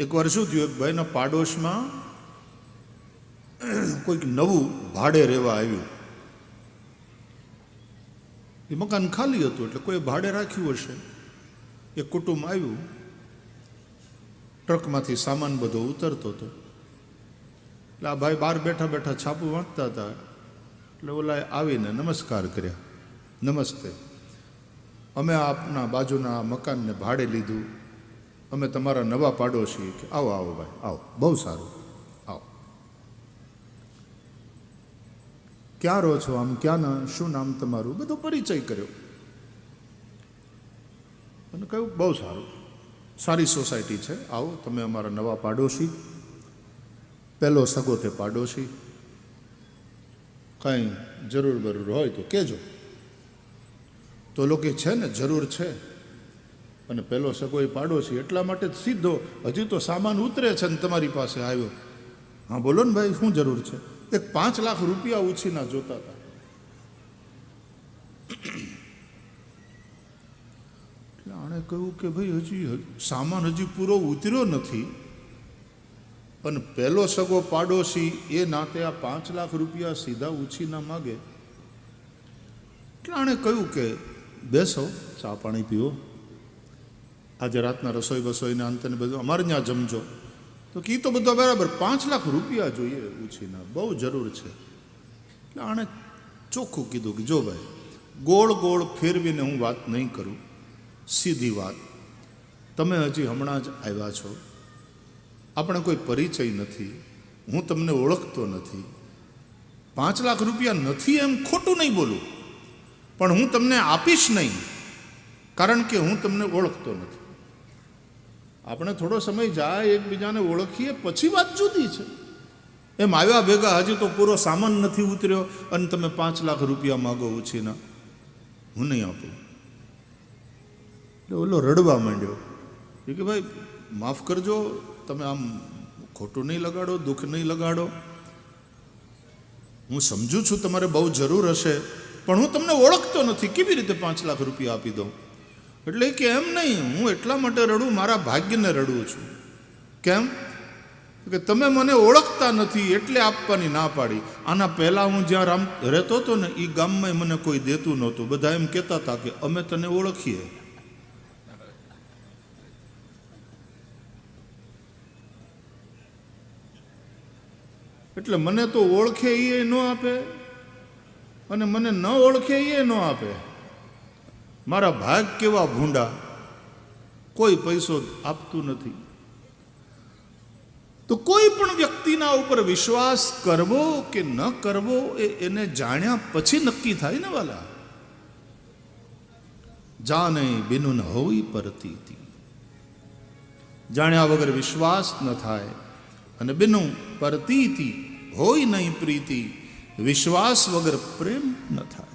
એકવાર શું થયું? એક ભાઈના પાડોશમાં કોઈક નવું ભાડે રહેવા આવ્યું. એ મકાન ખાલી હતું એટલે કોઈ ભાડે રાખ્યું હશે. એ કુટુંબ આવ્યું. ટ્રકમાંથી સામાન બધો ઉતરતો હતો. એટલે આ ભાઈ બહાર બેઠા બેઠા છાપું વાંચતા હતા. એટલે ઓલાએ આવીને નમસ્કાર કર્યા. નમસ્તે. અમે આપના બાજુના મકાનને ભાડે લીધું. અમે તમારા નવા પાડોશી કે આવો આવો ભાઈ, આવો. બહુ સારું. આવો. ક્યાં રહો છો આમ? ક્યાં ના? શું નામ તમારું? બધો પરિચય કર્યો. અને કહ્યું, બહુ સારું. સારી સોસાયટી છે. આવો, તમે અમારા નવા પાડોશી. પહેલો સગો તે પાડોશી. કાંઈ જરૂર બરૂર હોય તો કહેજો. તો લોકો છે ને, જરૂર છે. અને પહેલો સગો એ પાડોશી એટલા માટે જ સીધો, હજી તો સામાન ઉતરે છે ને તમારી પાસે આવ્યો. હા, બોલો ને ભાઈ, શું જરૂર છે? એક પાંચ લાખ રૂપિયા ઉછીના જોતા હતા. એટલે આણે કહ્યું કે, ભાઈ, હજી સામાન હજી પૂરો ઉતર્યો નથી. અને પહેલો સગો પાડોશી એ નાતે આ પાંચ લાખ રૂપિયા સીધા ઉછીના માગે. એટલે આણે કહ્યું કે, બેસો, ચા પાણી પીવો આજે રાતના રસોઈ બસોઈને અંતે બધું. અમારે ત્યાં જમજો. તો કી તો બધો બરાબર પાંચ લાખ રૂપિયા જોઈએ ઉછીના. બહુ જરૂર છે. એટલે આણે ચોખ્ખું કીધું કે જો ભાઈ, ગોળ ગોળ ફેરવીને હું વાત નહીં કરું. સીધી વાત. તમે હજી હમણાં જ આવ્યા છો. આપણે કોઈ પરિચય નથી. હું તમને ઓળખતો નથી. પાંચ લાખ રૂપિયા નથી એમ ખોટું નહીં બોલું. પણ હું તમને આપીશ નહીં. કારણ કે હું તમને ઓળખતો નથી. આપણે થોડો સમય જાય, એકબીજાને ઓળખીએ, પછી વાત જુદી છે. એમ આવ્યા ભેગા, હજી તો પૂરો સામાન નથી ઉતર્યો, અને તમે પાંચ લાખ રૂપિયા માગો ઉછીના. હું નહીં આપું. એટલે ઓલો રડવા માંડ્યો. એ કે ભાઈ, માફ કરજો, તમે આમ ખોટું નહીં લગાડો, દુઃખ નહીં લગાડો. હું સમજુ છું તમારે બહુ જરૂર હશે, પણ હું તમને ઓળખતો નથી, કેવી રીતે પાંચ લાખ રૂપિયા આપી દઉં? એટલે કે એમ નહીં, હું એટલા માટે રડું, મારા ભાગ્યને રડું છું. કેમ? કે તમે મને ઓળખતા નથી, એટલે આપવાની ના પાડી. આના પહેલાં હું જ્યાં રામ રહેતો હતો ને એ ગામમાં મને કોઈ દેતું નહોતું. બધા એમ કહેતા હતા કે, અમે તને ઓળખીએ. એટલે મને તો ઓળખે એ ન આપે. અને મને ન ઓળખે એ ન આપે. મારા ભાગ કેવા ભૂંડા? કોઈ પૈસો આપતું નથી. તો કોઈ પણ વ્યક્તિના ઉપર વિશ્વાસ કરવો કે ન કરવો એ એને જાણ્યા પછી નક્કી થાય ને વાલા. જાને બિનુ ન હોઈ પરતી જાણ્યા વગર વિશ્વાસ ન થાય અને બિનુ પરતીતી હોય નહીં પ્રીતિ. વિશ્વાસ વગર પ્રેમ ન થાય.